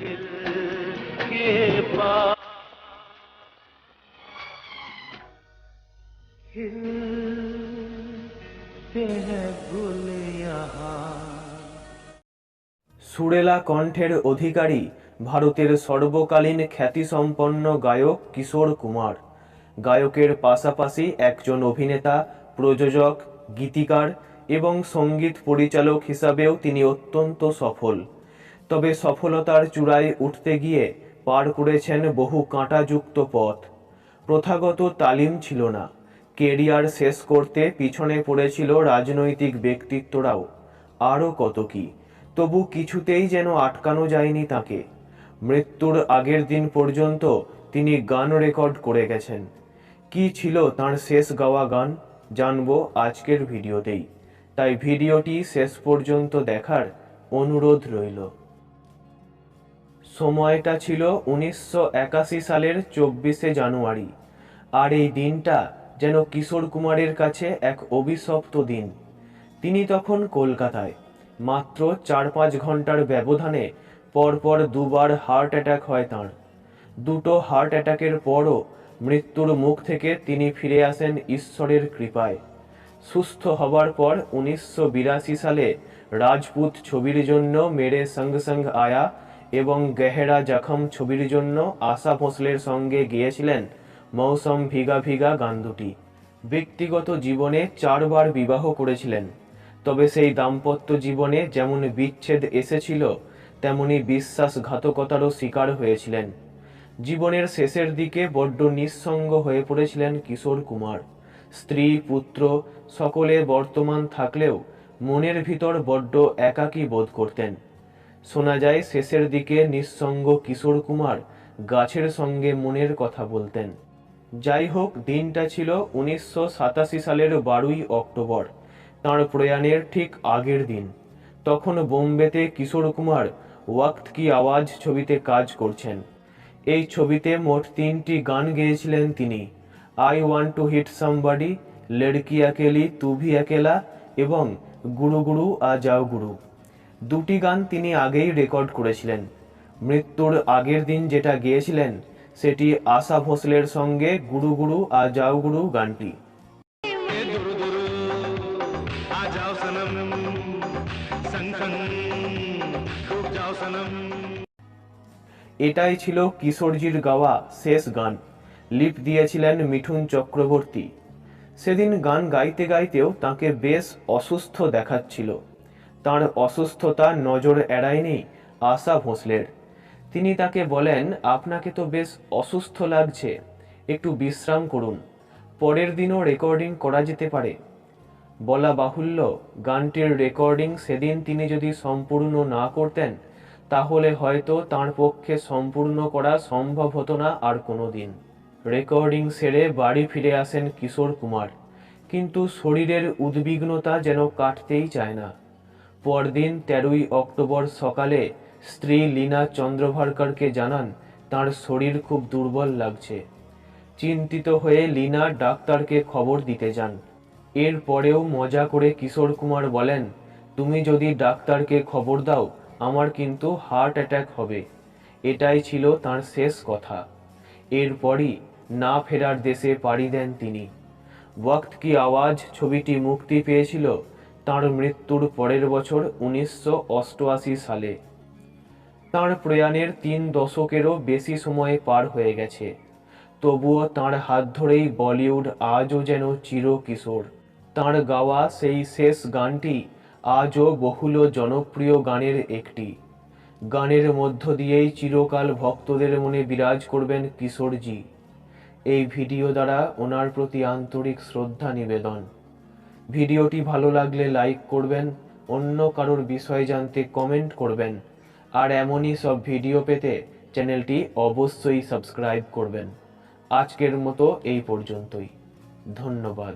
সুরেলা কণ্ঠের অধিকারী, ভারতের সর্বকালীন খ্যাতিসম্পন্ন গায়ক কিশোর কুমার। গায়কের পাশাপাশি একজন অভিনেতা, প্রযোজক, গীতিকার এবং সংগীত পরিচালক হিসাবেও তিনি অত্যন্ত সফল। তবে সফলতার চূড়ায় উঠতে গিয়ে পার করেছেন বহু কাঁটাযুক্ত পথ। প্রথাগত তালিম ছিল না। কেরিয়ার শেষ করতে পিছনে পড়েছিল রাজনৈতিক ব্যক্তিত্বরাও। আরও কত কি, তবু কিছুতেই যেন আটকানো যায়নি তাকে। মৃত্যুর আগের দিন পর্যন্ত তিনি গান রেকর্ড করে গেছেন। কি ছিল তার শেষ গাওয়া গান, জানব আজকের ভিডিওতেই। তাই ভিডিওটি শেষ পর্যন্ত দেখার অনুরোধ রইল। সময়টা ছিল উনিশশো একাশি সালের চব্বিশে জানুয়ারি। আর এই দিনটা যেন কিশোর কুমারের কাছে এক অভিশপ্ত দিন। তিনি তখন কলকাতায়। মাত্র চার পাঁচ ঘণ্টার ব্যবধানে পরপর দুবার হার্ট অ্যাটাক হয় তাঁর। দুটো হার্ট অ্যাটাকের পরও মৃত্যুর মুখ থেকে তিনি ফিরে আসেন ঈশ্বরের কৃপায়। সুস্থ হবার পর উনিশশো বিরাশি সালে রাজপুত ছবির জন্য মেরে সঙ্গ সঙ্গ আয়া এবং গেহেরা জখম ছবির জন্য আশা ভোসলের সঙ্গে গিয়েছিলেন মৌসম ভিগা ভিগা গান দুটি ব্যক্তিগত জীবনে চারবার বিবাহ করেছিলেন। তবে সেই দাম্পত্য জীবনে যেমন বিচ্ছেদ এসেছিল, তেমনি বিশ্বাসঘাতকতারও শিকার হয়েছিলেন। জীবনের শেষের দিকে বড্ড নিঃসঙ্গ হয়ে পড়েছিলেন কিশোর কুমার। স্ত্রী, পুত্র, সকলে বর্তমান থাকলেও মনের ভিতর বড্ড একাকী বোধ করতেন। শোনা যায়, শেষের দিকে নিঃসঙ্গ কিশোর কুমার গাছের সঙ্গে মনের কথা বলতেন। যাই হোক, দিনটা ছিল উনিশশো সাতাশি সালের বারোই অক্টোবর, তাঁর প্রয়াণের ঠিক আগের দিন। তখন বোম্বেতে কিশোর কুমার ওয়াক্ত কি আওয়াজ ছবিতে কাজ করছেন। এই ছবিতে মোট তিনটি গান গেয়েছিলেন তিনি। I want to hit somebody, লড়কি আকেলি তু ভি একেলা এবং গুরু গুরু আ যাও গুরু। দুটি গান তিনি আগেই রেকর্ড করেছিলেন। মৃত্যুর আগের দিন যেটা গেয়েছিলেন, সেটি আশা ভোসলের সঙ্গে গুরু গুরু আর যাও গুরু গানটি। এটাই ছিল কিশোরজির গাওয়া শেষ গান। লিপ দিয়েছিলেন মিঠুন চক্রবর্তী। সেদিন গান গাইতে গাইতেও তাকে বেশ অসুস্থ দেখাচ্ছিল। তার অসুস্থতা নজর এড়ায়নি আশা ভোঁসলের। তিনি তাকে বলেন, আপনাকে তো বেশ অসুস্থ লাগছে, একটু বিশ্রাম করুন, পরের দিনও রেকর্ডিং করা যেতে পারে। বলা বাহুল্য, গানটির রেকর্ডিং সেদিন তিনি যদি সম্পূর্ণ না করতেন, তাহলে হয়তো তার পক্ষে সম্পূর্ণ করা সম্ভব হতো না আর কোনো দিন রেকর্ডিং সেরে বাড়ি ফিরে আসেন কিশোর কুমার। কিন্তু শরীরের উদ্বিগ্নতা যেন কাটতেই চায় না। পরদিন তেরোই অক্টোবর সকালে স্ত্রী লীনা চন্দ্রভারকারকে জানান, তার শরীর খুব দুর্বল লাগছে। চিন্তিত হয়ে লীনা ডাক্তারকে খবর দিতে যান। এরপরেও মজা করে কিশোর কুমার বলেন, তুমি যদি ডাক্তারকে খবর দাও, আমার কিন্তু হার্ট অ্যাটাক হবে। এটাই ছিল তার শেষ কথা। এরপরই না ফেরার দেশে পাড়ি দেন তিনি। ওয়াক্ত কি আওয়াজ? ছবিটি মুক্তি পেয়েছিল তার মৃত্যুর পরের বছর উনিশশো অষ্টআশি সালে। তাঁর প্রয়াণের তিন দশকেরও বেশি সময় পার হয়ে গেছে। তবুও তাঁর হাত ধরেই বলিউড আজও যেন চিরকিশোর। তাঁর গাওয়া সেই শেষ গানটি আজও বহুল জনপ্রিয় গানের একটি। গানের মধ্য দিয়েই চিরকাল ভক্তদের মনে বিরাজ করবেন কিশোরজি। এই ভিডিও দ্বারা ওনার প্রতি আন্তরিক শ্রদ্ধা নিবেদন। ভিডিওটি ভালো লাগলে লাইক করবেন, অন্য কারোর বিষয় জানতে কমেন্ট করবেন, আর এমনই সব ভিডিও পেতে চ্যানেলটি অবশ্যই সাবস্ক্রাইব করবেন। আজকের মতো এই পর্যন্তই। ধন্যবাদ।